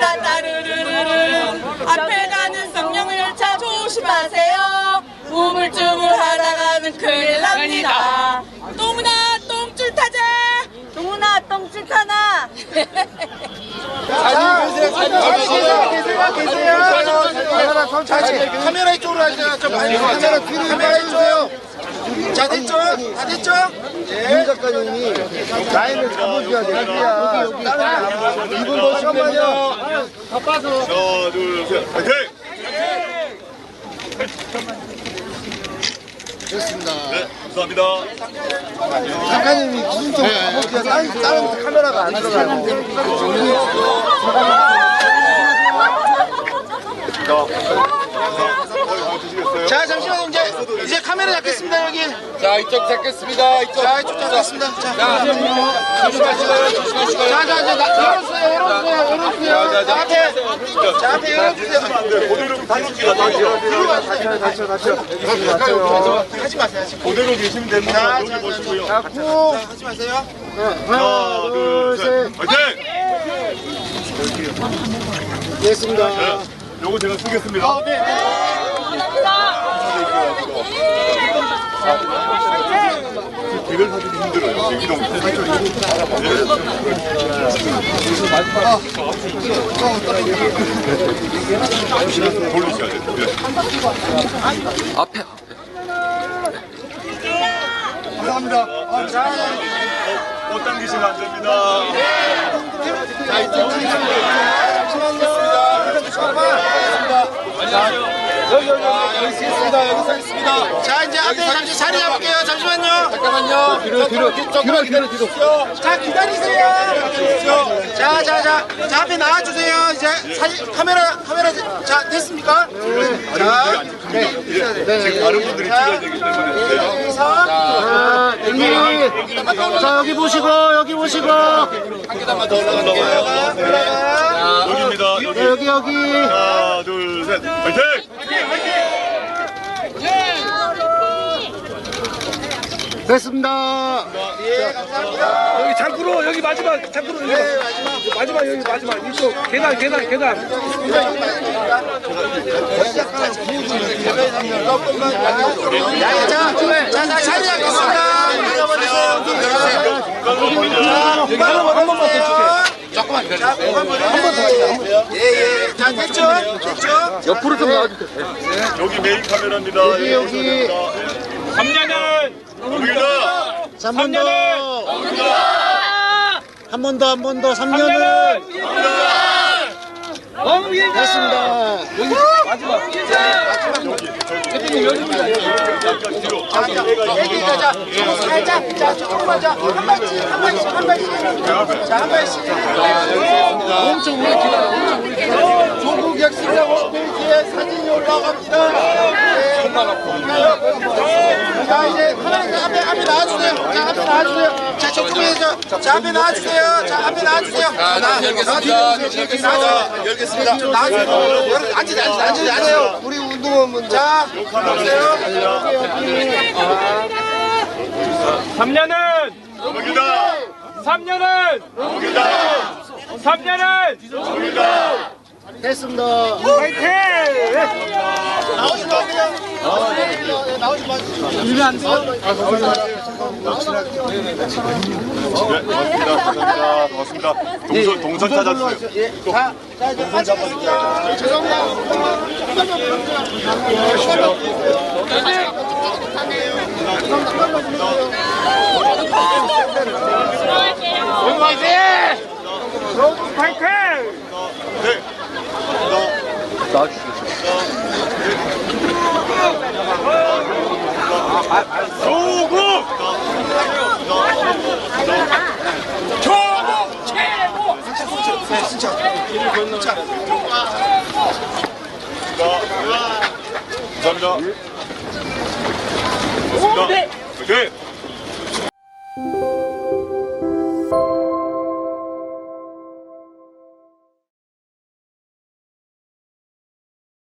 갑니다 따르르르르. 앞에 가는 쌍용 열차 조심하세요. 우물쭈물 하다가는 큰일 납니다. 똥이나 똥줄 타자 똥이나 똥줄 타나. 카메라 이쪽으로 하세요. 저 많이 카메라 뒤로 카메라 이쪽요. 자 됐죠? 다 됐죠? 윤 작가님이 라인을 잡아줘야 돼. 그래야 이분 더 잠깐만요. 하나, 둘, 셋, 파이팅! 됐습니다. 네, 감사합니다. 작가님이 무슨 좀 잡아줘야 다른, 다른 카메라가 안 들어가요. 거의 다 드시겠어요? 자 잠시만요. 이제 이제 카메라 잡겠습니다 여기. 자 이쪽 잡겠습니다. 이쪽. 자 이쪽 잡겠습니다. 자. 조심하시고요. 조심하시고요. 자자자 열어주세요. 열어주세요. 열어주세요. 자 앞에 자 앞에 열어주세요. 그대로 다니기가 다니요. 하지 마세요. 하지 그대로 계시면 됩니다. 자, 자, 보시고요. 자, 자, 하지 마세요. 하나, 둘, 셋, 파이팅! 됐습니다. 네, 요거 제가 쓰겠습니다. 개별 사진이 힘들어요. 이동. 돌리셔야 돼요. 네. 앞에. 감사합니다. 못 당기시면 안 됩니다. 여기 있습니다. 여기 서 있습니다. 자 이제 앞에 잠시 자리 잡을게요. 잠시만요. 잠깐만요. 뒤로 뒤로 뒤로 기다려 뒤로. 자 기다리세요. 자 자 자 자 앞에 나와 주세요. 이제 사진 카메라 카메라 자 됐습니까? 자 지금 다른 분들이 찍어야 되기 때문에. 네. 여기서 자, 여기. 자, 여기 보시고, 여기 보시고. 여기입니다. 네, 여기. 여기, 여기. 하나, 둘, 셋. 파이팅! 됐습니다. 여기 장구로 여기 마지막 장구로 여기 마지막 여기 마지막 이쪽 계단 계단 계단 자자 자리 잡겠습니다. 여기 하나만 한 번만 더 줄게 조금만 기다려. 한번 더 할게요. 예 예. 자 됐죠? 됐죠? 옆으로 좀 나와주세요. 여기 메인 카메라입니다. 여기, 여기. 3년은 여기다. 자, 한번 더. 한번 더, 한 번 더. 3년은. 됐습니다. 마지막 대표님 여기입니다. 약간 뒤로. 자, 자, 얘기가 자, 살짝, 자, 조금만 자, 한 발씩, 한 발씩, 한 발씩. 자, 한 발씩. 엄청 오래 기다려, 엄청 오래 기다려. 조국 혁신당 홈페이지에 사진이 올라갑니다. 네. 자, 이제 하나님 앞에, 앞에 나와주세요. 자, 앞에 나와주세요. 자, 조금만 자, 자, 앞에 나와주세요. 자, 앞에 나와주세요. 자, 열겠습니다. 열겠습니다. 열겠습니다. 나와주세요. 여러분, 앉으세요, 앉으세요, 앉으세요, 앉으세요. 우리 운동원 분. 자, 보세요. 3년은 여기다. 3년은 여기다. 3년은 여기다. 됐습니다. 파이팅 나오지 마, 그냥. 네, 나오지 마. 네, 고맙습니다. 고맙습니다. 동선, 동선 찾아주세요. 자, 자, 이제 앉으겠습니다. 죄송합니다. 파이팅 네. 조국! 조국 최고! 감사합니다. 고맙습니다. 오케이.